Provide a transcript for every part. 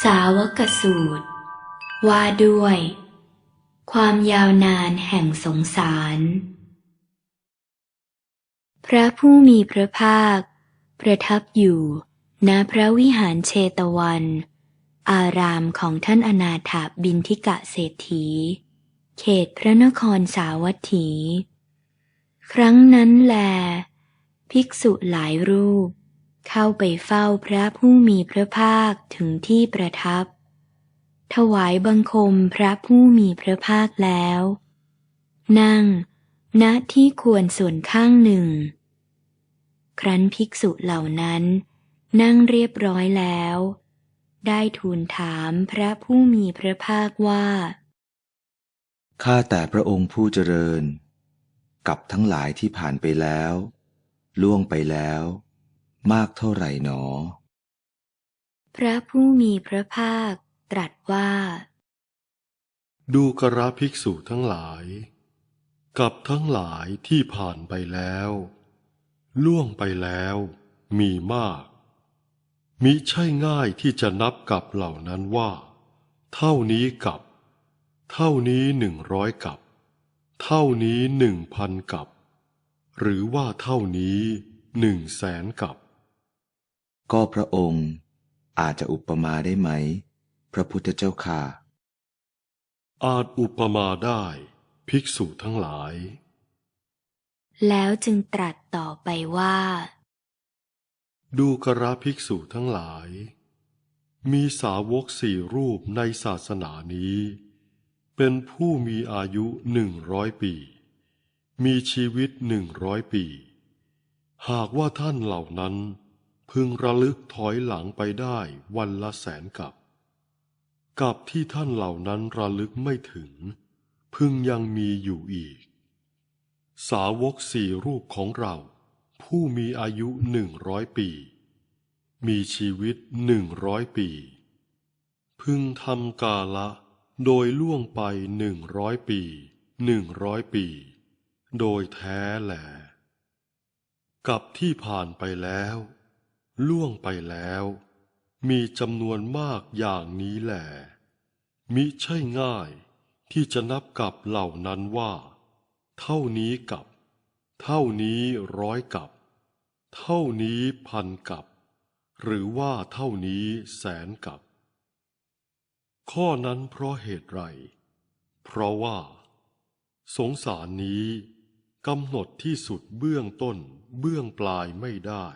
สาวกสูตร ว่าด้วย ความยาวนานแห่งสงสาร พระผู้มีพระภาค ประทับอยู่ณพระวิหารเชตวัน อารามของท่านอนาถาบินทิกะเศรษฐี เขตพระนครสาวัตถี ครั้งนั้นแล ภิกษุหลายรูป เข้าไปเฝ้าพระผู้มีพระภาคถึงที่ประทับ ถวายบังคมพระผู้มีพระภาคแล้ว นั่ง ณที่ควรส่วนข้างหนึ่ง ครั้นภิกษุเหล่านั้น นั่งเรียบร้อยแล้ว ได้ทูลถามพระผู้มีพระภาคว่า ข้าแต่พระองค์ผู้เจริญ กับทั้งหลายที่ผ่านไปแล้ว ล่วงไปแล้ว มากเท่าไหร่หนอ พระผู้มีพระภาคตรัสว่า ดูกระภิกษุทั้งหลาย กับทั้งหลายที่ผ่านไปแล้ว ล่วงไปแล้วมีมาก มิใช่ง่ายที่จะนับกับเหล่านั้นว่า เท่านี้กับ เท่านี้หนึ่งร้อยกับ เท่านี้หนึ่งพันกับ หรือว่าเท่านี้หนึ่งแสนกับ ก็พระองค์อาจจะอุปมาได้ไหม พระพุทธเจ้าค่ะ อาจอุปมาได้ภิกษุทั้งหลาย แล้วจึงตรัสต่อไปว่า ดูกระภิกษุทั้งหลาย มีสาวกสี่รูปในศาสนานี้ เป็นผู้มีอายุหนึ่งร้อยปี มีชีวิตหนึ่งร้อยปี หากว่าท่านเหล่านั้น พึงระลึกถอยหลังไปได้วันละแสนกับกับที่ท่านเหล่านั้นระลึกไม่ถึง พึงยังมีอยู่อีก สาวกสี่รูปของเรา ผู้มีอายุหนึ่งร้อยปี มีชีวิตหนึ่งร้อยปี พึงทำกาละ โดยล่วงไปหนึ่งร้อยปีหนึ่งร้อยปี โดยแท้แหลกับที่ผ่านไปแล้ว ล่วงไปแล้ว มีจำนวนมากอย่างนี้แหลมิใช่ง่ายที่จะนับกับเหล่านั้นว่า เท่านี้กับ เท่านี้ร้อยกับ เท่านี้พันกับ หรือว่าเท่านี้แสนกับ ข้อนั้นเพราะเหตุไร เพราะว่า สงสารนี้กำหนดที่สุดเบื้องต้นเบื้องปลายไม่ได้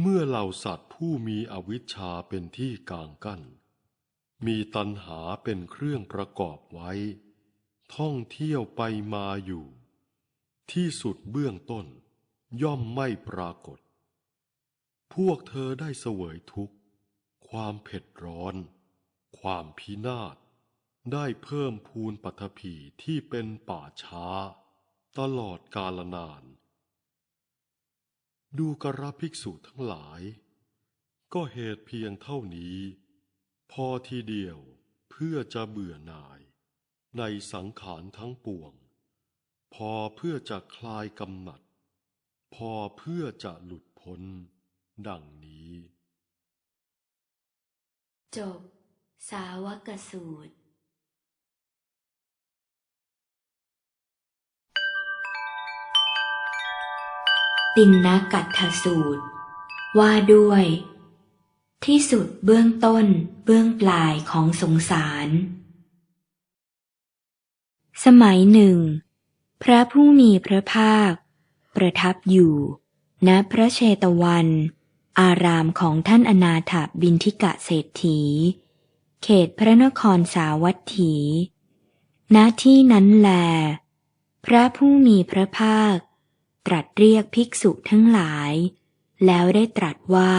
เมื่อเหล่าสัตว์ผู้มีอวิชชาเป็นที่กางกั้น มีตัณหาเป็นเครื่องประกอบไว้ ท่องเที่ยวไปมาอยู่ ที่สุดเบื้องต้นย่อมไม่ปรากฏ พวกเธอได้เสวยทุกข์ ความเผ็ดร้อน ความพินาศ ได้เพิ่มพูนปัทภีที่เป็นป่าช้า ตลอดกาลนาน ดูกระภิกษุทั้งหลาย ก็เหตุเพียงเท่านี้ พอทีเดียวเพื่อจะเบื่อหน่าย ในสังขารทั้งปวง พอเพื่อจะคลายกำหนัด พอเพื่อจะหลุดพ้น ดังนี้ จบ สาวกสูตร ตินนกัตถสูตร ว่าด้วย ที่สุดเบื้องต้นเบื้องปลายของสงสาร สมัยหนึ่ง พระผู้มีพระภาค ประทับอยู่ณพระเชตวัน อารามของท่านอนาถบินทิกะเศรษฐี เขตพระนครสาวัตถี ณที่นั้นแล พระผู้มีพระภาค ตรัสเรียกภิกษุทั้งหลาย แล้วได้ตรัสว่า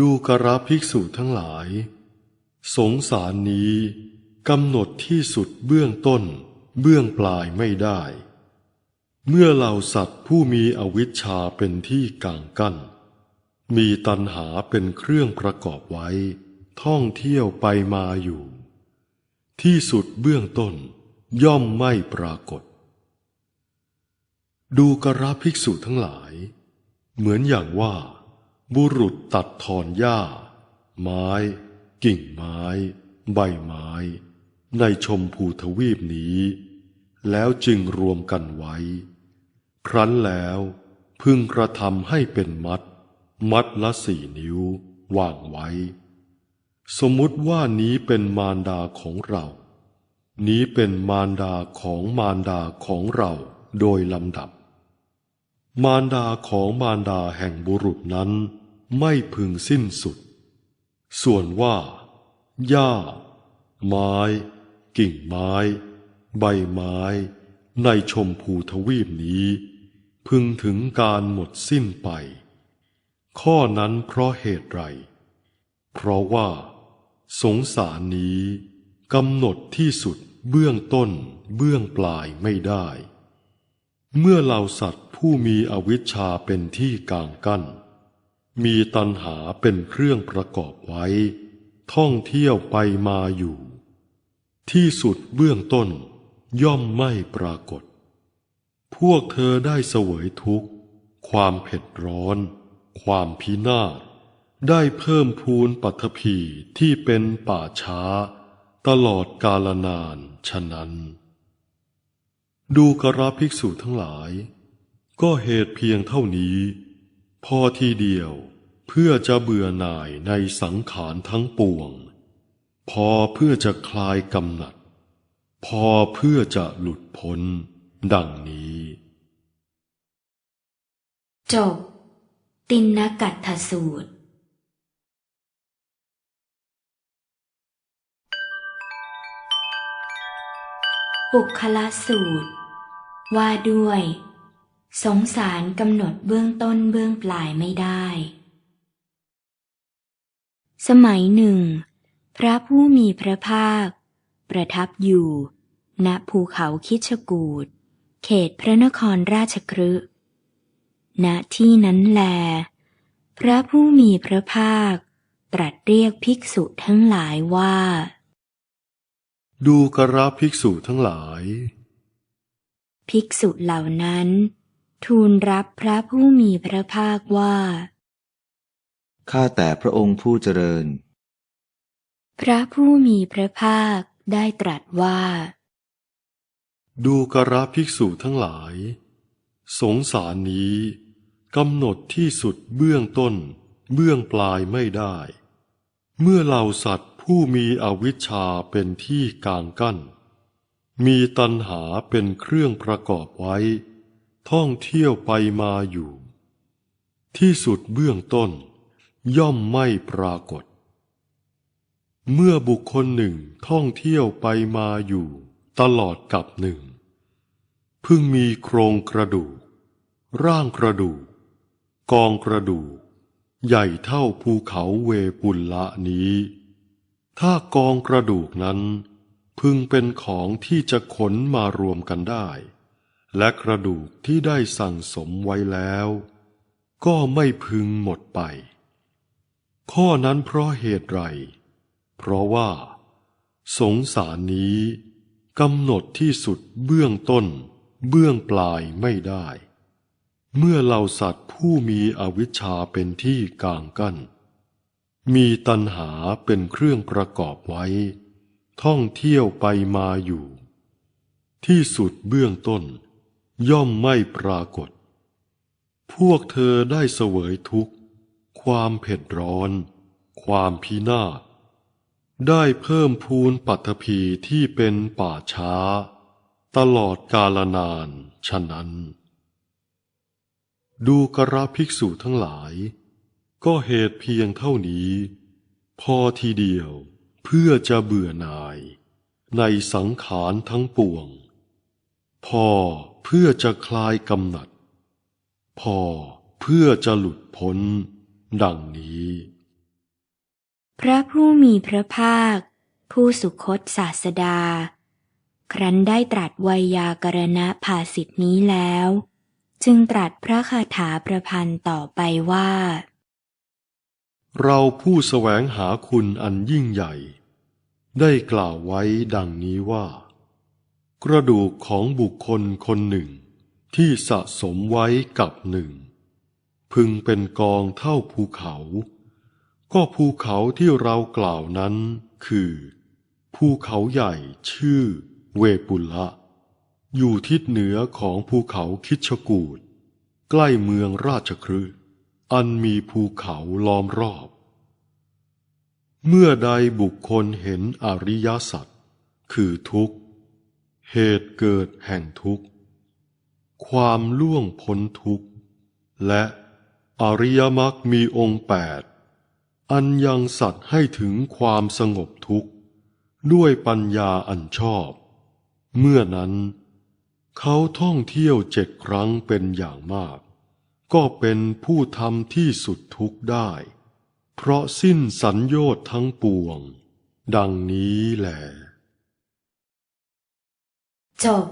ดูกระภิกษุทั้งหลาย สงสารนี้กำหนดที่สุดเบื้องต้น เบื้องปลายไม่ได้ เมื่อเหล่าสัตว์ผู้มีอวิชชาเป็นที่กางกั้น มีตัณหาเป็นเครื่องประกอบไว้ ท่องเที่ยวไปมาอยู่ ที่สุดเบื้องต้นย่อมไม่ปรากฏ ดูกระภิกษุทั้งหลาย เหมือนอย่างว่า บุรุษตัดถอนหญ้า ไม้ กิ่งไม้ ใบไม้ ในชมพูทวีปนี้ แล้วจึงรวมกันไว้ ครั้นแล้วพึงกระทำให้เป็นมัด มัดละสี่นิ้ววางไว้ สมมุติว่านี้เป็นมารดาของเรา นี้เป็นมารดาของมารดาของเราโดยลำดับ มารดาของมารดาแห่งบุรุษนั้นไม่พึงสิ้นสุด ส่วนว่า หญ้า ไม้ กิ่งไม้ ใบไม้ ในชมพูทวีปนี้ พึงถึงการหมดสิ้นไป ข้อนั้นเพราะเหตุไร เพราะว่า สงสารนี้กำหนดที่สุดเบื้องต้นเบื้องปลายไม่ได้ เมื่อเหล่าสัตว์ผู้มีอวิชชาเป็นที่กลางกั้น มีตัณหาเป็นเครื่องประกอบไว้ ท่องเที่ยวไปมาอยู่ ที่สุดเบื้องต้นย่อมไม่ปรากฏ พวกเธอได้เสวยทุกข์ ความเผ็ดร้อน ความพินาศ ได้เพิ่มพูนปัทภีที่เป็นป่าช้า ตลอดกาลนานฉะนั้น ดูกราภิกษุทั้งหลาย ก็เหตุเพียงเท่านี้ พอทีเดียวเพื่อจะเบื่อหน่ายในสังขารทั้งปวง พอเพื่อจะคลายกำหนัด พอเพื่อจะหลุดพ้น ดังนี้ จบ ตินนกัตถสูตร ปุคละสูตร ว่าด้วย สงสารกำหนดเบื้องต้นเบื้องปลายไม่ได้ สมัยหนึ่ง พระผู้มีพระภาค ประทับอยู่ ณภูเขาคิชกูดเขตพระนครราชครึณที่นั้นแล พระผู้มีพระภาค ตรัสเรียกภิกษุทั้งหลายว่า ดูกราภิกษุทั้งหลาย ภิกษุเหล่านั้น ทูลรับพระผู้มีพระภาคว่า ข้าแต่พระองค์ผู้เจริญ พระผู้มีพระภาคได้ตรัสว่า ดูกราภิกษุทั้งหลาย สงสารนี้กำหนดที่สุดเบื้องต้น เบื้องปลายไม่ได้ เมื่อเหล่าสัตว์ ผู้มีอวิชชาเป็นที่กางกั้น มีตัณหาเป็นเครื่องประกอบไว้ ท่องเที่ยวไปมาอยู่ ที่สุดเบื้องต้น ย่อมไม่ปรากฏ เมื่อบุคคลหนึ่งท่องเที่ยวไปมาอยู่ ตลอดกับหนึ่งพิ่งมีโครงกระดูก ร่างกระดูก กองกระดูก ใหญ่เท่าภูเขาเวปุลละนี้ ถ้ากองกระดูกนั้นพึงเป็นของที่จะขนมารวมกันได้ และกระดูกที่ได้สั่งสมไว้แล้ว ก็ไม่พึงหมดไป ข้อนั้นเพราะเหตุไร เพราะว่า สงสารนี้กำหนดที่สุดเบื้องต้น เบื้องปลายไม่ได้ เมื่อเหล่าสัตว์ผู้มีอวิชชาเป็นที่กลางกั้น มีตัณหาเป็นเครื่องประกอบไว้ ท่องเที่ยวไปมาอยู่ ที่สุดเบื้องต้น ย่อมไม่ปรากฏ พวกเธอได้เสวยทุกข์ ความเผ็ดร้อน ความพินาศได้เพิ่มพูนปัตภีที่เป็นป่าช้า ตลอดกาลนาน ฉะนั้น ดูกระภิกษุทั้งหลาย ก็เหตุเพียงเท่านี้ พอทีเดียวเพื่อจะเบื่อหน่าย ในสังขารทั้งปวง พอเพื่อจะคลายกำหนัด พอเพื่อจะหลุดพ้น ดังนี้ พระผู้มีพระภาค ผู้สุคตศาสดา ครั้นได้ตรัสไวยากรณะภาสิทธินี้แล้ว จึงตรัสพระคาถาประพันธ์ต่อไปว่า เราผู้แสวงหาคุณอันยิ่งใหญ่ ได้กล่าวไว้ดังนี้ว่า กระดูกของบุคคลคนหนึ่ง ที่สะสมไว้กับหนึ่ง พึงเป็นกองเท่าภูเขา ก็ภูเขาที่เรากล่าวนั้นคือ ภูเขาใหญ่ชื่อเวปุละ อยู่ทิศเหนือของภูเขาคิชกูดใกล้เมืองราชคฤห์ อันมีภูเขาล้อมรอบ เมื่อใดบุคคลเห็นอริยสัจคือทุกข์ เหตุเกิดแห่งทุกข์ ความล่วงพ้นทุกข์ และอริยมรรคมีองค์แปด อันยังสัตว์ให้ถึงความสงบทุกข์ ด้วยปัญญาอันชอบ เมื่อนั้น เขาท่องเที่ยวเจ็ดครั้งเป็นอย่างมาก ก็เป็นผู้ทำที่สุดทุกข์ได้ เพราะสิ้นสัญโยชน์ทั้งปวง ดังนี้แหละจบ